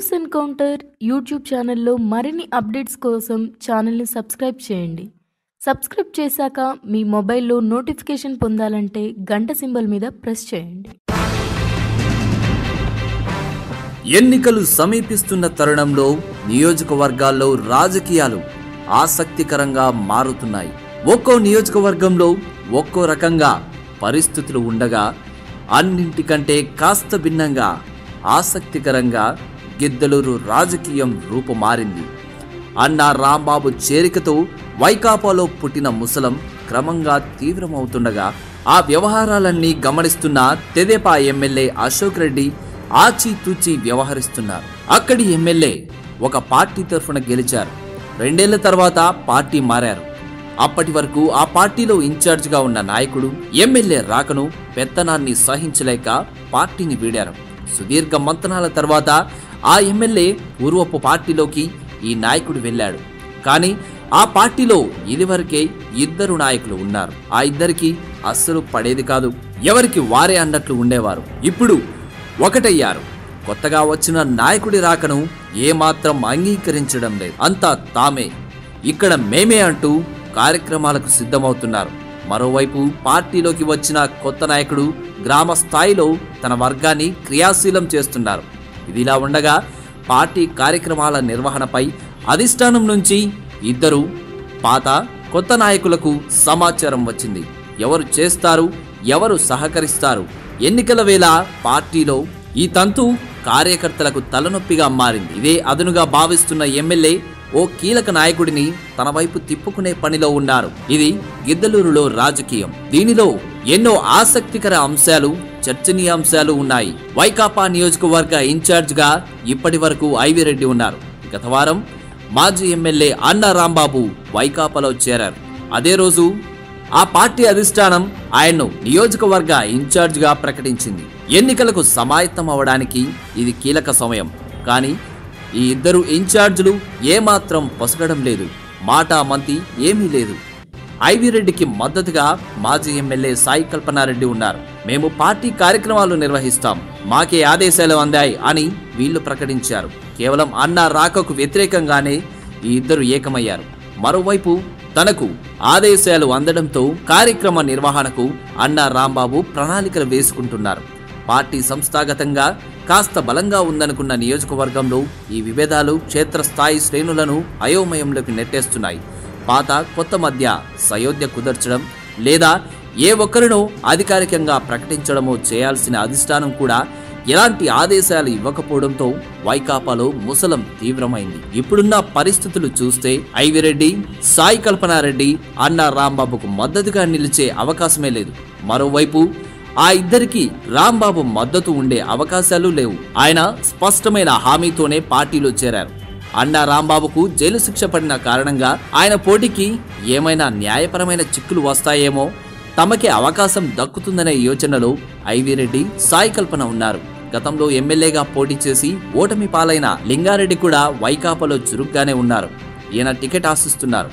News encounter YouTube ఛానల్లో మరిన్ని updates కోసం ఛానల్ని సబ్స్క్రైబ్ చేయండి. సబ్స్క్రైబ్ చేశాక మీ మొబైల్లో నోటిఫికేషన్ పొందాలంటే గంట సింబల్ మీద ప్రెస్ చేయండి. ఎన్నికలు సమీపిస్తున్న తరుణంలో నియోజకవర్గాల్లో రాజకీయాలు ఆసక్తికరంగా మారుతున్నాయి. ఒక్కో నియోజకవర్గంలో ఒక్కో రకంగా పరిస్థితులు ఉండగా అన్నింటికంటే కాస్త భిన్నంగా ఆసక్తికరంగా గిద్దలూరు రాజకీయం రూపుమారింది. అన్న రాంబాబు చేరికతో వైకాపాలో పుట్టిన ముసలం క్రమంగా తీవ్రమవుతుండగా ఆ వ్యవహారాలన్నీ గమనిస్తున్న తెదేపా ఎమ్మెల్యే అశోక్ రెడ్డి ఆచితూచి వ్యవహరిస్తున్నారు. అక్కడి ఎమ్మెల్యే ఒక పార్టీ తరఫున గెలిచారు. రెండేళ్ళ తర్వాత పార్టీ మారారు. అప్పటి వరకు ఆ పార్టీలో ఇన్ఛార్జిగా ఉన్న నాయకుడు ఎమ్మెల్యే రాకను పెత్తనాన్ని సహించలేక పార్టీని వీడారు. సుదీర్ఘ మంతనాల తర్వాత ఆ ఎమ్మెల్యే పూర్వపు పార్టీలోకి ఈ నాయకుడు వెళ్ళాడు. కానీ ఆ పార్టీలో ఇదివరకే ఇద్దరు నాయకులు ఉన్నారు. ఆ ఇద్దరికి అస్సలు పడేది కాదు. ఎవరికి వారే అన్నట్లు ఉండేవారు. ఇప్పుడు ఒకటయ్యారు. కొత్తగా వచ్చిన నాయకుడి రాకను ఏమాత్రం అంగీకరించడం లేదు. అంతా తామే. ఇక్కడ మేమే అంటూ కార్యక్రమాలకు సిద్ధమవుతున్నారు. మరోవైపు పార్టీలోకి వచ్చిన కొత్త నాయకుడు గ్రామ స్థాయిలో తన వర్గాన్ని క్రియాశీలం చేస్తున్నారు. ఇదిలా ఉండగా పార్టీ కార్యక్రమాల నిర్వహణపై అధిష్టానం నుంచి ఇద్దరు పాత కొత్త నాయకులకు సమాచారం వచ్చింది. ఎవరు చేస్తారు ఎవరు సహకరిస్తారు? ఎన్నికల వేళ పార్టీలో ఈ తంతు కార్యకర్తలకు తలనొప్పిగా మారింది. ఇదే అదునుగా భావిస్తున్న ఎమ్మెల్యే ఓ కీలక నాయకుడిని తన వైపు తిప్పుకునే పనిలో ఉన్నారు. ఇది గిద్దలూరులో రాజకీయం. దీనిలో ఎన్నో ఆసక్తికర అంశాలు చర్చనీయాంశాలు ఉన్నాయి. వైకాపా నియోజకవర్గ ఇన్ఛార్జ్గా ఇప్పటి వరకు ఐవిరెడ్డి ఉన్నారు. గత వారం మాజీ ఎమ్మెల్యే అన్న రాంబాబు వైకాపాలో చేరారు. అదే రోజు ఆ పార్టీ అధిష్టానం ఆయన్ను నియోజకవర్గ ఇన్ఛార్జ్గా ప్రకటించింది. ఎన్నికలకు సమాయత్తం అవడానికి ఇది కీలక సమయం. కానీ ఈ ఇద్దరు ఇన్ఛార్జీలు ఏమాత్రం పొసగడం లేదు. మాట మంతి ఏమీ లేదు. ఐవిరెడ్డికి మద్దతుగా మాజీ ఎమ్మెల్యే సాయి కల్పనారెడ్డి ఉన్నారు. మేము పార్టీ కార్యక్రమాలు నిర్వహిస్తాం. మాకే ఆదేశాలు అందాయి అని వీళ్ళు ప్రకటించారు. కేవలం అన్న రాకకు వ్యతిరేకంగానే ఈ ఇద్దరు ఏకమయ్యారు. మరోవైపు తనకు ఆదేశాలు అందడంతో కార్యక్రమ నిర్వహణకు అన్న రాంబాబు ప్రణాళికలు వేసుకుంటున్నారు. పార్టీ సంస్థాగతంగా కాస్త బలంగా ఉందనుకున్న నియోజకవర్గంలో ఈ విభేదాలు క్షేత్రస్థాయి శ్రేణులను అయోమయంలోకి నెట్టేస్తున్నాయి. పాత కొత్త మధ్య సయోధ్య కుదర్చడం లేదా ఏ ఒక్కరినో అధికారికంగా ప్రకటించడమో చేయాల్సిన అధిష్టానం కూడా ఎలాంటి ఆదేశాలు ఇవ్వకపోవడంతో వైకాపాలో ముసలం తీవ్రమైంది. ఇప్పుడున్న పరిస్థితులు చూస్తే ఐవిరెడ్డి సాయి కల్పనారెడ్డి అన్న రాంబాబుకు మద్దతుగా నిలిచే అవకాశమే లేదు. మరోవైపు ఆ ఇద్దరికి రాంబాబు మద్దతు ఉండే అవకాశాలు లేవు. ఆయన స్పష్టమైన హామీతోనే పార్టీలో చేరారు. అన్న రాంబాబుకు జైలు శిక్ష పడిన కారణంగా ఆయన పోటీకి ఏమైనా న్యాయపరమైన చిక్కులు వస్తాయేమో తమకి అవకాశం దక్కుతుందనే యోచనలో ఐవిరెడ్డి సాయి కల్పన ఉన్నారు. గతంలో ఎమ్మెల్యేగా పోటీ చేసి ఓటమి పాలైన లింగారెడ్డి కూడా వైకాపాలో చురుగ్గానే ఉన్నారు. ఈయన టికెట్ ఆశిస్తున్నారు.